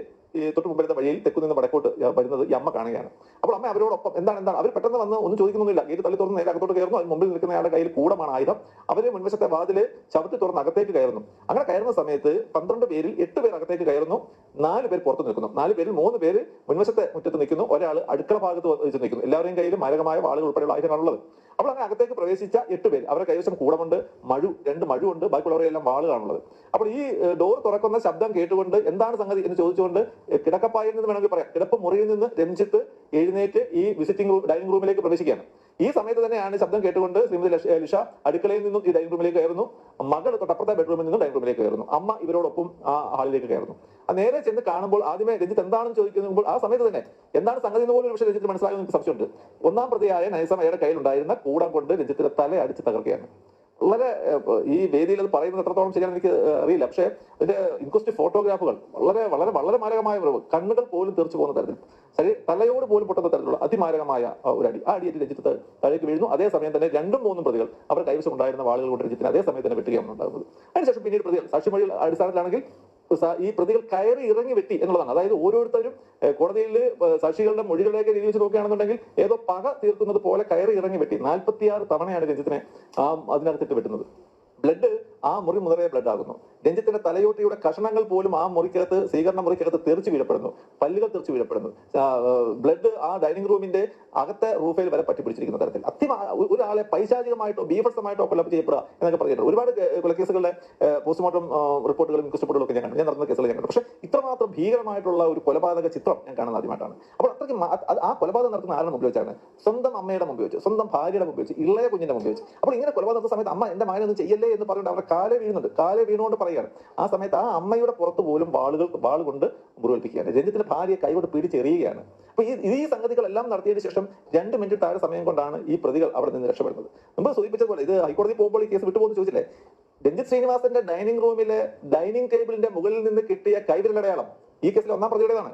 തൊട്ട് മുമ്പിലത്തെ വഴിയിൽ തെക്കു നിന്ന് വടക്കോട്ട് വരുന്നത് ഈ അമ്മ കാണുകയാണ്. അപ്പോൾ അമ്മ അവരോടൊപ്പം എന്താണ് എന്താണ്? അവർ പെട്ടെന്ന് വന്ന് ഒന്നും ചോദിക്കുന്നൊന്നുമില്ല. ഗേറ്റ് തള്ളി തുറന്ന് നേരെ അകത്തോട്ട് കയറുന്നു. അതിന് മുമ്പിൽ നിൽക്കുന്നയാളുടെ കയ്യിൽ കൂടമാണ് ആയുധം. അവരെ മുൻവശത്തെ വാതിൽ ചവിട്ടി തുറന്ന് അകത്തേക്ക് കയറുന്നു. അങ്ങനെ കയറുന്ന സമയത്ത് പന്ത്രണ്ട് പേരിൽ എട്ട് പേർ അകത്തേക്ക് കയറുന്നു. നാല് പേർ പുറത്ത് നിൽക്കുന്നു. നാല് പേരിൽ മൂന്ന് പേര് മുൻവശത്തെ മുറ്റത്ത് നിൽക്കുന്നു. ഒരാൾ അടുക്കള ഭാഗത്ത് വെച്ച് നിൽക്കുന്നു. എല്ലാവരുടെയും കയ്യിൽ മാരകമായ വാളുകൾ ഉൾപ്പെടെയുള്ള ആയുധങ്ങളാണുള്ളത്. അപ്പോൾ അങ്ങനെ അകത്തേക്ക് പ്രവേശിച്ച എട്ട് പേര്. അവരുടെ കൈവശം കൂടമുണ്ട് മഴു രണ്ട് മഴുണ്ട് ബാക്കിയുള്ളവരെല്ലാം വാളുകളാണുള്ളത് അപ്പോൾ ഈ ഡോർ തുറക്കുന്ന ശബ്ദം കേട്ടുകൊണ്ട് എന്താണ് സംഗതി എന്ന് ചോദിച്ചുകൊണ്ട് കിടക്കപ്പായിൽ നിന്ന് വേണമെങ്കിൽ പറയാം. കിടപ്പ് മുറിയിൽ നിന്ന് രഞ്ജിത്ത് എഴുന്നേറ്റ് ഈ വിസിറ്റിംഗ് ഡൈനിങ് റൂമിലേക്ക് പ്രവേശിക്കുകയാണ്. ഈ സമയത്ത് തന്നെയാണ് ശബ്ദം കേട്ടുകൊണ്ട് ശ്രീമതി ലിഷ അടുക്കളയിൽ നിന്നും ഈ ഡൈനിങ് റൂമിലേക്ക് കയറുന്നു. മകൾ തൊട്ടപ്പുറത്തെ ബെഡ്റൂമിൽ നിന്നും ഡൈനിങ് റൂമിലേക്ക് കയറുന്നു. അമ്മ ഇവരോടൊപ്പം ആ ഹാളിലേക്ക് കയറുന്നു. ആ നേരെ ചെന്ന് കാണുമ്പോൾ ആദ്യമേ രഞ്ജിത്ത് എന്താണെന്ന് ചോദിക്കുമ്പോൾ ആ സമയത്ത് തന്നെ എന്താണ് സംഗതി എന്ന് പോലും പക്ഷേ രഞ്ജിത്ത് മനസ്സിലാകുന്ന സംശയമുണ്ട്. ഒന്നാം പ്രതിയായ നൈസം അയാളുടെ കയ്യിലുണ്ടായിരുന്ന കൂടം കൊണ്ട് രഞ്ജിത്തിന്റെ തല അടിച്ച് തകർക്കുകയാണ്. വളരെ ഈ വേദിയിൽ അത് പറയുന്നത് എത്രത്തോളം ശരിയാണ് എനിക്ക് അറിയില്ല. പക്ഷേ അതിന്റെ ഇൻക്വസ്റ്റ് ഫോട്ടോഗ്രാഫുകൾ വളരെ വളരെ വളരെ മാരകമായ ഉറവ് കണ്ണുകൾ പോലും തെറിച്ചു പോകുന്ന തരത്തിൽ ശരി തലയോട് പോലും പൊട്ടുന്ന തരത്തിലുള്ള അതിമാരകമായ ഒരു അടി. ആ അടിയേറ്റ് രഞ്ജിത്ത് ത- താഴേക്ക് വീഴുന്നു. അതേ സമയം തന്നെ രണ്ടും മൂന്നും പ്രതികൾ അവരുടെ കൈവശം ഉണ്ടായിരുന്ന വാളുകൾ കൊണ്ട് രഞ്ജിത്തിന് അതേ സമയം തന്നെ വെട്ടുകയാണ് ഉണ്ടാകുന്നത്. അതിനുശേഷം പിന്നീട് പ്രതികൾ സാക്ഷിമൊഴി അടിസ്ഥാനത്തിലാണെങ്കിൽ ഈ പ്രതികൾ കയറി ഇറങ്ങി വെട്ടി എന്നുള്ളതാണ്. അതായത് ഓരോരുത്തരും കോടതിയിൽ സാക്ഷികളുടെ മൊഴികളിലേക്ക് രീതി വെച്ച് നോക്കുകയാണെന്നുണ്ടെങ്കിൽ ഏതോ പക തീർക്കുന്നത് പോലെ കയറി ഇറങ്ങി വെട്ടി. നാൽപ്പത്തിയാറ് തവണയാണ് രഞ്ജിത്തിനെ ആ അതിനകത്തിട്ട് വെട്ടുന്നത്. ബ്ലഡ് ആ മുറി മുതലേ ബ്ലഡ് ആകുന്നു. രഞ്ജിത്തിന്റെ തലയോട്ടിയുടെ കഷണങ്ങൾ പോലും ആ മുറിക്കകത്ത് സ്വീകരണ മുറിക്കകത്ത് തെറിച്ചു വീഴപ്പെടുന്നു. പല്ലുകൾ തെറിച്ചു വീഴപ്പെടുന്നു. ബ്ലഡ് ആ ഡൈനിങ് റൂമിന്റെ അകത്തെ റൂഫയിൽ വരെ പറ്റിപ്പിടിച്ചിരിക്കുന്ന തരത്തിൽ. അത്യം ഒരാളെ പൈശാചികമായിട്ടോ ബീഭത്സമായിട്ടോ കൊല്ലം ചെയ്യപ്പെടുക എന്നൊക്കെ പറഞ്ഞിട്ടുണ്ട് ഒരുപാട് കൊലക്കേസുകളുടെ പോസ്റ്റ്മോർട്ടം റിപ്പോർട്ടുകളും റിപ്പോർട്ടുകളും ഒക്കെ ഞാൻ കണ്ടു. ഞാൻ നടന്ന കേസുകൾ ഞാൻ പക്ഷേ ഇത്രമാത്രം ഭീകരമായിട്ടുള്ള ഒരു കൊലപാതക ചിത്രം ഞാൻ കാണുന്ന ആദ്യമായിട്ടാണ്. അപ്പോൾ അത്രയ്ക്ക് ആ കൊലപാതകം നടത്തുന്ന ആരുടെ മുമ്പിൽ വെച്ചാണ്? സ്വന്തം അമ്മയുടെ മുമ്പിൽ വെച്ച് സ്വന്തം ഭാര്യയുടെ മുമ്പിൽ വെച്ച് ഇളയ കുഞ്ഞിന്റെ മുമ്പിൽ വെച്ച്. അപ്പോൾ ഇങ്ങനെ കൊലപാതക സമയത്ത് അമ്മ എന്റെ മകനൊന്നും ചെയ്യല്ലേ എന്ന് പറഞ്ഞിട്ട് അവരുടെ കാലെ വീഴുന്നുണ്ട്. കാലെ വീണുകൊണ്ട് പറയുകയാണ്. ആ സമയത്ത് ആ അമ്മയുടെ പുറത്ത് പോലും വാളുകൾ വാൾ കൊണ്ട് മുറിവേൽപ്പിക്കുകയാണ്. രഞ്ജിത്തിന്റെ ഭാര്യയെ കൈകൊണ്ട് പിടിച്ചെറിയുകയാണ്. അപ്പൊ ഈ ഈ സംഗതികളെല്ലാം നടത്തിയതിനു ശേഷം രണ്ട് മിനിറ്റ് താഴെ സമയം കൊണ്ടാണ് ഈ പ്രതികൾ അവിടെ നിന്ന് രക്ഷപ്പെടുന്നത്. മുമ്പ് സൂചിപ്പിച്ചതുപോലെ ഇത് ഹൈക്കോടതി പോകുമ്പോൾ ഈ കേസ് വിട്ടുപോകുന്നു ചോദിച്ചില്ലേ? രഞ്ജിത് ശ്രീനിവാസന്റെ ഡൈനിങ് റൂമിലെ ഡൈനിങ് ടേബിളിന്റെ മുകളിൽ നിന്ന് കിട്ടിയ കൈവിരലടയാളം ഈ കേസിൽ ഒന്നാം പ്രതിയുടേതാണ്.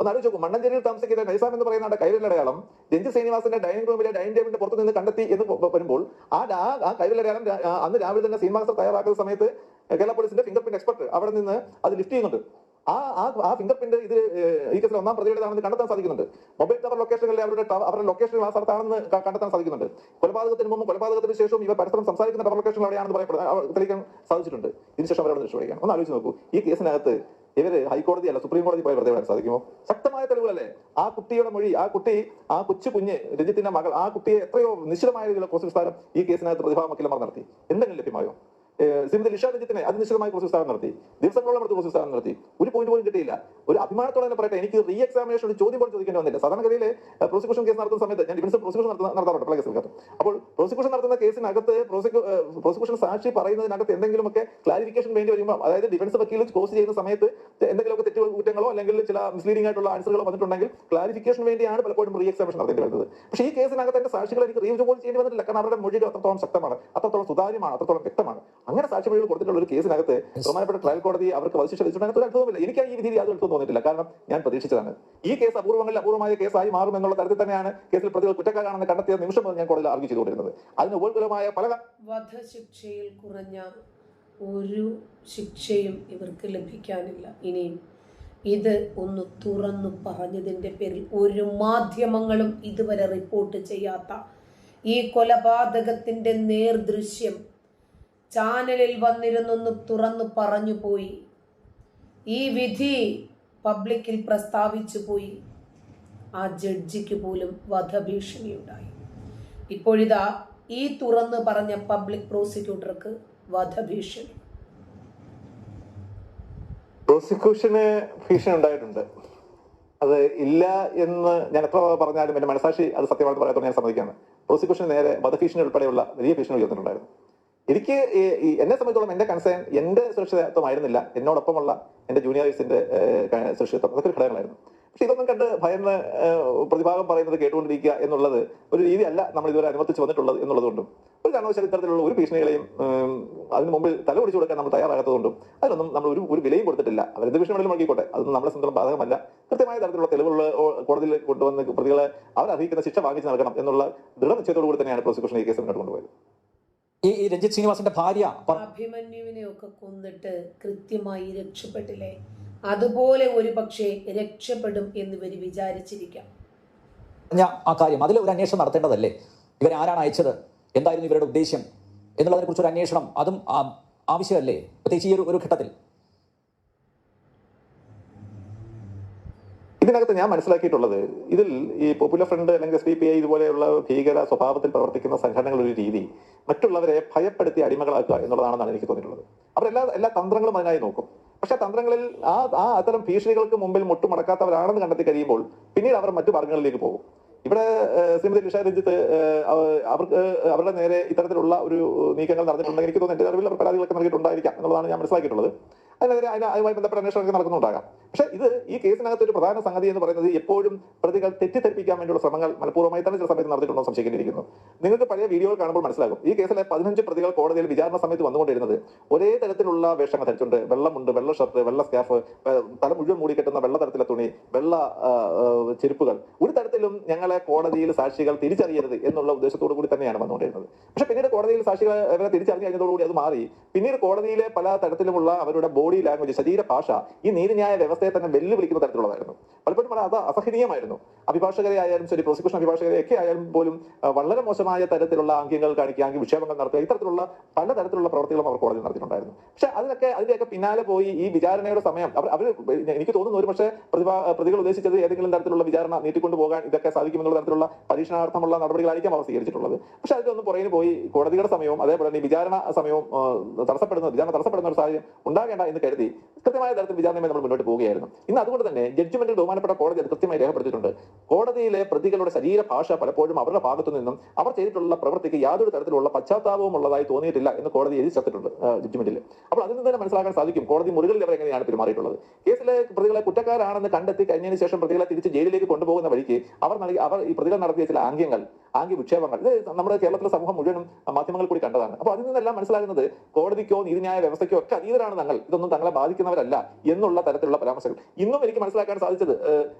ഒന്ന് ആലോചിച്ചു മണ്ണഞ്ചേരിയിൽ താമസിക്കുന്ന നൈസാം എന്ന് പറയുന്ന ആളുടെ കൈവിരലടയാളം രഞ്ജിത് ശ്രീനിവാസന്റെ ഡൈനിങ് റൂമിലെ ഡൈനിങ് ടേബിളിന്റെ പുറത്ത് നിന്ന് കണ്ടെത്തി എന്ന് വരുമ്പോൾ ആ ആ- കൈവിരലടയാളം അന്ന് രാവിലെ തന്നെ മാസ്റ്റർ തയ്യാറാക്കുന്ന സമയത്ത് കേരള പോലീസിന്റെ ഫിംഗർ പ്രിന്റ് എക്സ്പെർട്ട് അവിടെ നിന്ന് അത് ലിഫ്റ്റ് ചെയ്യുന്നുണ്ട്. ആ ആ ആ ഫിംഗർ പ്രിന്റ് ഇത് ഈ കേസിൽ ഒന്നാം പ്രതിയുടേതാണെന്ന് കണ്ടെത്താൻ സാധിക്കുന്നുണ്ട്. മൊബൈൽ ടവർ ലൊക്കേഷനുകളിൽ അവരുടെ അവരുടെ ലൊക്കേഷൻ ആ സ്ഥലത്താണെന്ന് കണ്ടെത്താൻ സാധിക്കുന്നുണ്ട്. കൊലപാതകത്തിന് മുമ്പ് കൊലപാതകത്തിന് ശേഷവും ഇവ പരസ്പരം സംസാരിക്കുന്ന ടവർ ലൊക്കേഷൻ പറയപ്പെടുന്നത്. തെളിയിക്കാൻ സാധിച്ചിട്ടുണ്ട്. ഇതിനുശേഷം അവരോട് രക്ഷപ്പെടുകയാണ്. ഒന്ന് ആലോചിച്ച് നോക്കൂ. ഈ കേസിനകത്ത് ഇവർ ഹൈക്കോടതി അല്ല സുപ്രീം കോടതി പോയി വെറുതെ സാധിക്കുമോ? ശക്തമായ തെളിവുകളല്ലേ? ആ കുട്ടിയുടെ മൊഴി ആ കുട്ടി ആ കൊച്ചു കുഞ്ഞ് രഞ്ജിത്തിന്റെ മകൾ ആ കുട്ടിയെ എത്രയോ നിശ്ചിതമായ രീതിയിലുള്ള ക്രോസ് വിസ്താരം ഈ കേസിനകത്ത് പ്രതിഭാവക്കിലമാർ നടത്തി. എന്തെങ്കിലും ലഭ്യമായോ? ശ്രീമതി നിഷാ രഞ്ജിത്തിനെ അതിനിശ്ചിതമായി കുറച്ച് സ്ഥാനം നടത്തി. ദിവസങ്ങളോളം എടുത്ത് കുറച്ച് സ്ഥാനം നടത്തി. ഒരു പോയിന്റ് പോലും കിട്ടിയില്ല. ഒരു അഭിമാനത്തോടെ തന്നെ പറയട്ടെ എനിക്ക് റീ എക്സാമിനേഷൻ ഒരു ചോദ്യം പോലും ചോദിക്കേണ്ടി വന്നില്ല. സാധാരണഗതിയിൽ പ്രോസിക്യൂഷൻ കേസ് നടത്തുന്ന സമയത്ത് ഞാൻ ഡിഫൻസ് പ്രോസിക്യൂഷൻ നടത്താറുണ്ട് പല കേസുകൾക്കകത്ത്. അപ്പോൾ പ്രോസിക്യൂഷൻ നടത്തുന്ന കേസിനകത്ത് പ്രോസിക്യൂഷൻ സാക്ഷി പറയുന്നതിനകത്ത് എന്തെങ്കിലുമൊക്കെ ക്ലാരിഫിക്കേഷൻ വേണ്ടി വരുമ്പോൾ അതായത് ഡിഫൻസ് വക്കീൽ കോസ് ചെയ്യുന്ന സമയത്ത് എന്തെങ്കിലുമൊക്കെ തെറ്റ് കുറ്റങ്ങളോ അല്ലെങ്കിൽ ചില മിസ്ലീഡിംഗ് ആയിട്ടുള്ള ആൻസറുകളോ വന്നിട്ടുണ്ടെങ്കിൽ ക്ലാരിഫിക്കേഷൻ വേണ്ടിയാണ് പലപ്പോഴും റീ എക്സാമിനേഷൻ നടത്തേണ്ടി വരുന്നത്. പക്ഷേ ഈ കേസിനകത്ത് എന്റെ സാക്ഷികൾ എനിക്ക് റീവ് പോലും ചെയ്യേണ്ടി വന്നിട്ടില്ല. കാരണം അവരുടെ മൊഴിയുടെ അത്രത്തോളം ശക്തമാണ് അത്രത്തോളം സുതാര്യമാണ് അത്രത്തോളം വ്യക്തമാണ്. അങ്ങനെ സാക്ഷിമൊഴികൾ കൊടുത്തിട്ടുള്ള ഒരു കേസിനകത്ത് ബഹുമാനപ്പെട്ട ട്രയൽ കോടതി അവർക്ക് വധശിക്ഷ വിധിച്ചിട്ടുണ്ടെങ്കിൽ ഒരു അർത്ഥവുമില്ല. എനിക്ക് ഈ വിധിയിൽ യാതൊരു അർത്ഥവും തോന്നിയിട്ടില്ല. കാരണം ഞാൻ പ്രതീക്ഷിച്ചതാണ്. ഈ കേസ് അപൂർവങ്ങളിൽ അപൂർവമായ കേസായി മാറും എന്നുള്ള തരത്തിൽ തന്നെയാണ് കേസിൽ പ്രതികൾ കുറ്റക്കാരാണെന്ന് കണ്ടെത്തിയ നിമിഷം മുതൽ ഞാൻ കോടതിയിൽ ആർഗ്യൂ ചെയ്തുകൊണ്ടിരുന്നത്. അതിന് ഉപകരമായ പല വധശിക്ഷയിൽ കുറഞ്ഞ ഒരു ശിക്ഷയും ഇവർക്ക് ലഭിക്കാനില്ല. ഇനിയും ഇത് ഒന്ന് തുറന്നു പറഞ്ഞതിന്റെ പേരിൽ ഒരു മാധ്യമങ്ങളും ഇതുവരെ റിപ്പോർട്ട് ചെയ്യാത്ത ഈ കൊലപാതകത്തിന്റെ നേർദൃശ്യം ചാനലിൽ വന്നിരുന്നൊന്ന് തുറന്നു പറഞ്ഞു പോയി. ഈ വിധി പബ്ലിക്കിൽ പ്രസ്താവിച്ചു പോയി. ആ ജഡ്ജിക്ക് പോലും വധഭീഷണിയുണ്ടായി. ഇപ്പോഴിതാ ഈ തുറന്ന് പറഞ്ഞ പബ്ലിക് പ്രോസിക്യൂട്ടർക്ക് വധഭീഷണി. പ്രോസിക്യൂഷന് ഭീഷണി ഉണ്ടായിട്ടുണ്ട് അത് ഇല്ല എന്ന് ഞാൻ എത്ര പറഞ്ഞാലും എന്റെ മനസാക്ഷി അത് സത്യമായിട്ട് പറയാത്തോണ്ട് ഞാൻ സമ്മതിക്കാണ് പ്രോസിക്യൂഷന് നേരെ വധഭീഷണി ഉൾപ്പെടെയുള്ള വലിയ ഭീഷണി ഉയർന്നിട്ടുണ്ടായിരുന്നു. എനിക്ക് എന്നെ സംബന്ധിച്ചോളം എന്റെ കൺസേൺ എന്റെ സുരക്ഷിതത്വമായിരുന്നില്ല. എന്നോടൊപ്പമുള്ള എന്റെ ജൂനിയേഴ്സിന്റെ സുരക്ഷിതത്വം. അതൊക്കെ ഘടകങ്ങളായിരുന്നു. പക്ഷെ ഇതൊന്നും കണ്ട് ഭയന്ന് പ്രതിഭാഗം പറയുന്നത് കേട്ടുകൊണ്ടിരിക്കുക എന്നുള്ളത് ഒരു രീതിയല്ല നമ്മൾ ഇതുവരെ അനുവർത്തിച്ച് വന്നിട്ടുള്ളത് എന്നുള്ളതുകൊണ്ടും. ഒരു കാരണവശാലും ഇത്തരത്തിലുള്ള ഒരു ഭീഷണികളെയും അതിന് മുമ്പിൽ തല പിടിച്ചു കൊടുക്കാൻ നമ്മൾ തയ്യാറാകാത്തതുകൊണ്ടും അതിനൊന്നും നമ്മൾ ഒരു ഒരു വിലയും കൊടുത്തിട്ടില്ല. അവരെന്ത് ഭീഷണികളും നോക്കിക്കോട്ടെ അതൊന്നും നമ്മളെ സ്വന്തം ബാധകമല്ല. കൃത്യമായ തരത്തിലുള്ള തെളിവുകൾ കോടതിയിൽ കൊണ്ടുവന്ന് പ്രതികളെ അവർ അർഹിക്കുന്ന ശിക്ഷ വാങ്ങിച്ച് നൽകണം എന്നുള്ള ദൃഢനിശ്ചയത്തോടു കൂടി തന്നെയാണ് പ്രോസിക്യൂഷൻ ഈ കേസ് മുന്നോട്ട് കൊണ്ടുപോയത്. ഈ രഞ്ജിത്ത് ശ്രീനിവാസന്റെ ഭാര്യ അഭിമന്യുവിനെ ഒക്കെ കൊന്നിട്ട് കൃത്യമായി രക്ഷപ്പെട്ടില്ലേ? അതുപോലെ ഒരു പക്ഷേ രക്ഷപ്പെടും എന്ന് ഇവർ വിചാരിച്ചിരിക്കാം. ആ കാര്യം അതിൽ ഒരു അന്വേഷണം നടത്തേണ്ടതല്ലേ? ഇവരെ ആരാണ് അയച്ചത്? എന്തായിരുന്നു ഇവരുടെ ഉദ്ദേശ്യം? എന്നുള്ളതിനെ കുറിച്ച് ഒരു അന്വേഷണം അതും ആവശ്യമല്ലേ? പ്രത്യേകിച്ച് ഈ ഒരു ഘട്ടത്തിൽ. ഇതിനകത്ത് ഞാൻ മനസ്സിലാക്കിയിട്ടുള്ളത് ഇതിൽ ഈ പോപ്പുലർ ഫ്രണ്ട് അല്ലെങ്കിൽ എസ് പി പി ഐ ഇതുപോലെയുള്ള ഭീകര സ്വഭാവത്തിൽ പ്രവർത്തിക്കുന്ന സംഘടനകളുടെ ഒരു രീതി മറ്റുള്ളവരെ ഭയപ്പെടുത്തി അടിമകളാക്കുക എന്നുള്ളതാണെന്നാണ് എനിക്ക് തോന്നിയിട്ടുള്ളത്. അവരെല്ലാ എല്ലാ തന്ത്രങ്ങളും അതിനായി നോക്കും. പക്ഷെ തന്ത്രങ്ങളിൽ ആ ആ അത്തരം ഭീഷണികൾക്ക് മുമ്പിൽ മുട്ടുമടക്കാത്തവരാണെന്ന് കണ്ടെത്തി കഴിയുമ്പോൾ പിന്നീട് അവർ മറ്റു മാർഗങ്ങളിലേക്ക് പോകും. ഇവിടെ ശ്രീമതി ലിഷ രഞ്ജിത്ത് അവർക്ക് അവരുടെ നേരെ ഇത്തരത്തിലുള്ള ഒരു നീക്കങ്ങൾ നടന്നിട്ടുണ്ടെങ്കിൽ എനിക്ക് തോന്നുന്നു എന്റെ അറിവിൽ അവർ പരാതികളൊക്കെ നൽകിയിട്ടുണ്ടായിരിക്കാം എന്നുള്ളതാണ് ഞാൻ മനസ്സിലാക്കിയിട്ടുള്ളത്. അതിനെതിരെ അതിന് അതുമായി ബന്ധപ്പെട്ട അന്വേഷണമൊക്കെ നടക്കുന്നുണ്ടാകാം. പക്ഷേ ഇത് ഈ കേസിനകത്ത് ഒരു പ്രധാന സംഗതി എന്ന് പറയുന്നത് എപ്പോഴും പ്രതികൾ തെറ്റിദ്ധരിപ്പിക്കാൻ വേണ്ടിയുള്ള ശ്രമങ്ങൾ മലപ്പൂർവമായി തന്നെ ചില സമയത്ത് നടത്തിയിട്ടുണ്ടോ സംശയിക്കേണ്ടിയിരിക്കുന്നു. നിങ്ങൾക്ക് പഴയ വീഡിയോകൾ കാണുമ്പോൾ മനസ്സിലാകും. ഈ കേസിലെ പതിനഞ്ച് പ്രതികൾ കോടതിയിൽ വിചാരണ സമയത്ത് വന്നുകൊണ്ടിരുന്നത് ഒരേ തരത്തിലുള്ള വേഷങ്ങൾ ധരിച്ചുകൊണ്ട് വെള്ളമുണ്ട് വെള്ള ഷർട്ട് വെള്ള സ്കാഫ് തല മുഴുവൻ മൂടിക്കെട്ടുന്ന വെള്ള തരത്തിലെ തുണി വെള്ള ചെരുപ്പുകൾ. ഒരു തരത്തിലും ഞങ്ങളെ കോടതിയിൽ സാക്ഷികൾ തിരിച്ചറിയരുത് എന്നുള്ള ഉദ്ദേശത്തോടു കൂടി തന്നെയാണ് വന്നുകൊണ്ടിരുന്നത്. പക്ഷെ പിന്നീട് കോടതിയിൽ സാക്ഷികൾ തിരിച്ചറിഞ്ഞു കഴിഞ്ഞതോടുകൂടി അത് മാറി. പിന്നീട് കോടതിയിലെ പല തരത്തിലുമുള്ള അവരുടെ ബോഡി ബോഡി ലാംഗ്വേജ് ശരീര ഭാഷ ഈ നീതിന്യായ വ്യവസ്ഥയെ തന്നെ വെല്ലുവിളിക്കുന്ന തരത്തിലുള്ളതായിരുന്നു. പലപ്പോഴും വളരെ അത് അസഹനീയമായിരുന്നു. അഭിഭാഷകരെ ആയാലും ശരി പ്രോസിക്യൂഷൻ അഭിഭാഷകരെ ഒക്കെ ആയാലും പോലും വളരെ മോശമായ തരത്തിലുള്ള ആംഗ്യങ്ങൾ കാണിക്കുക ആംഗ്യ വിക്ഷേപങ്ങൾ നടത്തുക ഇത്തരത്തിലുള്ള പലതരത്തിലുള്ള പ്രവർത്തികളും അവർ കോടതി നടത്തിയിട്ടുണ്ടായിരുന്നു. പക്ഷെ അതിനൊക്കെ അതിന്റെയൊക്കെ പിന്നാലെ പോയി ഈ വിചാരണയുടെ സമയം അവർ അവർ എനിക്ക് തോന്നുന്നു ഒരു പക്ഷേ പ്രതിഭാ പ്രതികൾ ഉദ്ദേശിച്ചത് ഏതെങ്കിലും തരത്തിലുള്ള വിചാരണ നീട്ടിക്കൊണ്ടു പോകാൻ ഇതൊക്കെ സാധിക്കുമെന്നുള്ള തരത്തിലുള്ള പരീക്ഷണാർത്ഥമുള്ള നടപടികളായിരിക്കാം അവർ സ്വീകരിച്ചിട്ടുള്ളത്. പക്ഷെ അതിലൊന്നും പുറകിന് പോയി കോടതിയുടെ സമയവും അതേപോലെ തന്നെ വിചാരണ സമയവും തടസ്സപ്പെടുന്ന വിചാരണ തടസ്സപ്പെടുന്ന ഒരു സാഹചര്യം ഉണ്ടാകേണ്ട എന്ന് കരുതി കൃത്യമായ തരത്തിൽ വിചാരണയുമായി നമ്മൾ മുന്നോട്ട് പോവുകയായിരുന്നു. ഇന്ന് അതുകൊണ്ട് തന്നെ ജഡ്ജ്മെന്റിൽ ബഹുമാനപ്പെട്ട കോടതി അത് കൃത്യമായി രേഖപ്പെടുത്തിയിട്ടുണ്ട്. കോടതിയിലെ പ്രതികളുടെ ശരീരഭാഷ പലപ്പോഴും അവരുടെ ഭാഗത്തു നിന്നും അവർ ചെയ്തിട്ടുള്ള പ്രവൃത്തിക്ക് യാതൊരു തരത്തിലുള്ള പശ്ചാത്താപവും ഉള്ളതായി തോന്നിയിട്ടില്ല എന്ന് കോടതി എഴുതി ചേർത്തിട്ടുണ്ട് ജഡ്ജ്മെന്റിൽ അപ്പോൾ അതിൽ നിന്ന് തന്നെ മനസ്സിലാക്കാൻ സാധിക്കും കോടതി മുറികളിൽ അവർ എങ്ങനെയാണ് പെരുമാറിയിട്ടുള്ളത്. കേസിലെ പ്രതികളെ കുറ്റക്കാരാണെന്ന് കണ്ടെത്തി കഴിഞ്ഞതിന് ശേഷം പ്രതികളെ തിരിച്ച് ജയിലിലേക്ക് കൊണ്ടുപോകുന്ന വഴിക്ക് അവർ നൽകി അവർ ഈ പ്രതികൾ നടത്തിയ ചില ആംഗ്യങ്ങൾ ആംഗ്യ വിക്ഷേപങ്ങൾ ഇത് നമ്മുടെ കേരളത്തിലെ സമൂഹം മുഴുവനും മാധ്യമങ്ങൾ കൂടി കണ്ടതാണ്. അപ്പോൾ അതിൽ നിന്നെല്ലാം മനസ്സിലാകുന്നത് കോടതിക്കോ നീതിന്യായ വ്യവസ്ഥയ്ക്കോ ഒക്കെ അതീതരാണ് തങ്ങൾ. ഇതൊന്നും തങ്ങളെ ബാധിക്കുന്നവരല്ല എന്നുള്ള തരത്തിലുള്ള പരാമർശങ്ങൾ. ഇന്നും എനിക്ക് മനസ്സിലാക്കാൻ സാധിച്ചത്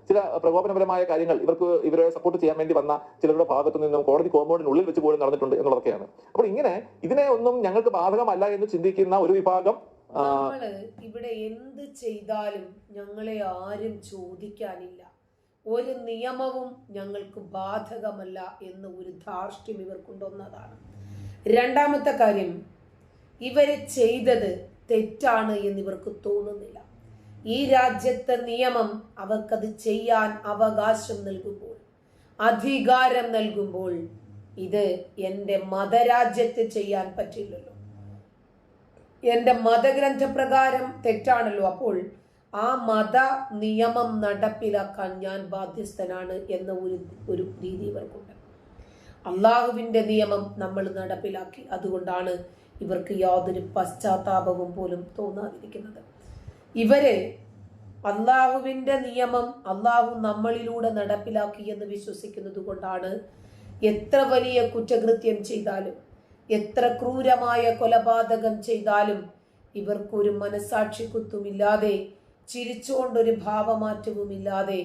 ചില പ്രകോപനപരമായ കാര്യങ്ങൾ ഇവർക്ക് ഇവരെ സപ്പോർട്ട് ചെയ്യാൻ വേണ്ടി വന്ന ചിലരുടെ ഭാഗത്തു നിന്നും കോടതി കോമ്പൗണ്ടിനുള്ളിൽ വെച്ച് പോലും നടന്നിട്ടുണ്ട് എന്നുള്ളതൊക്കെയാണ്. അപ്പോൾ ഇങ്ങനെ ഇതിനെ ഒന്നും ഞങ്ങൾക്ക് ബാധകമല്ല എന്ന് ചിന്തിക്കുന്ന ഒരു വിഭാഗം ഇവിടെ എന്ത് ചെയ്താലും ഞങ്ങളെ ആരും ചോദിക്കാനില്ല. ഒരു നിയമവും ഞങ്ങൾക്ക് ബാധകമല്ല എന്ന് ഒരു ധാർഷ്ട്യം ഇവർക്കുണ്ടൊന്നതാണ് രണ്ടാമത്തെ കാര്യം ഇവർ ചെയ്തത് തെറ്റാണ് എന്ന് ഇവർക്ക് തോന്നുന്നില്ല. ഈ രാജ്യത്തെ നിയമം അവർക്കത് ചെയ്യാൻ അവകാശം നൽകുമ്പോൾ അധികാരം നൽകുമ്പോൾ ഇത് എന്റെ മതരാജ്യത്ത് ചെയ്യാൻ പറ്റില്ലല്ലോ. എന്റെ മതഗ്രന്ഥപ്രകാരം തെറ്റാണല്ലോ. അപ്പോൾ ആ മത നിയമം നടപ്പിലാക്കാൻ ഞാൻ ബാധ്യസ്ഥനാണ് എന്ന ഒരു ഒരു രീതി ഇവർക്കുണ്ട്. അള്ളാഹുവിന്റെ നിയമം നമ്മൾ നടപ്പിലാക്കി. അതുകൊണ്ടാണ് ഇവർക്ക് യാതൊരു പശ്ചാത്താപവും പോലും തോന്നാതിരിക്കുന്നത്. ഇവർ അള്ളാഹുവിന്റെ നിയമം അള്ളാഹു നമ്മളിലൂടെ നടപ്പിലാക്കി എന്ന് വിശ്വസിക്കുന്നത് കൊണ്ടാണ് എത്ര വലിയ കുറ്റകൃത്യം ചെയ്താലും എത്ര ക്രൂരമായ കൊലപാതകം ചെയ്താലും ഇവർക്കൊരു മനസാക്ഷി കുത്തുമില്ലാതെ ചിരിച്ചുകൊണ്ടൊരു ഭാവമാറ്റവുമില്ലാതെ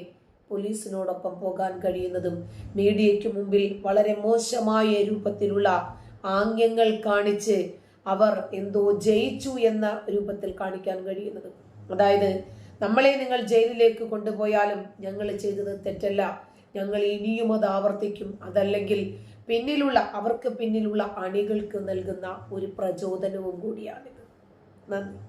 പോലീസിനോടൊപ്പം പോകാൻ കഴിയുന്നതും മീഡിയയ്ക്ക് മുമ്പിൽ വളരെ മോശമായ രൂപത്തിലുള്ള ആംഗ്യങ്ങൾ കാണിച്ച് അവർ എന്തോ ജയിച്ചു എന്ന രൂപത്തിൽ കാണിക്കാൻ കഴിയുന്നത്. അതായത് നമ്മളെ നിങ്ങൾ ജയിലിലേക്ക് കൊണ്ടുപോയാലും ഞങ്ങൾ ചെയ്തത് തെറ്റല്ല. ഞങ്ങൾ ഇനിയും അത് ആവർത്തിക്കും. അതല്ലെങ്കിൽ പിന്നിലുള്ള അവർക്ക് പിന്നിലുള്ള അണികൾക്ക് നൽകുന്ന ഒരു പ്രചോദനവും കൂടിയാണിത്. നന്ദി.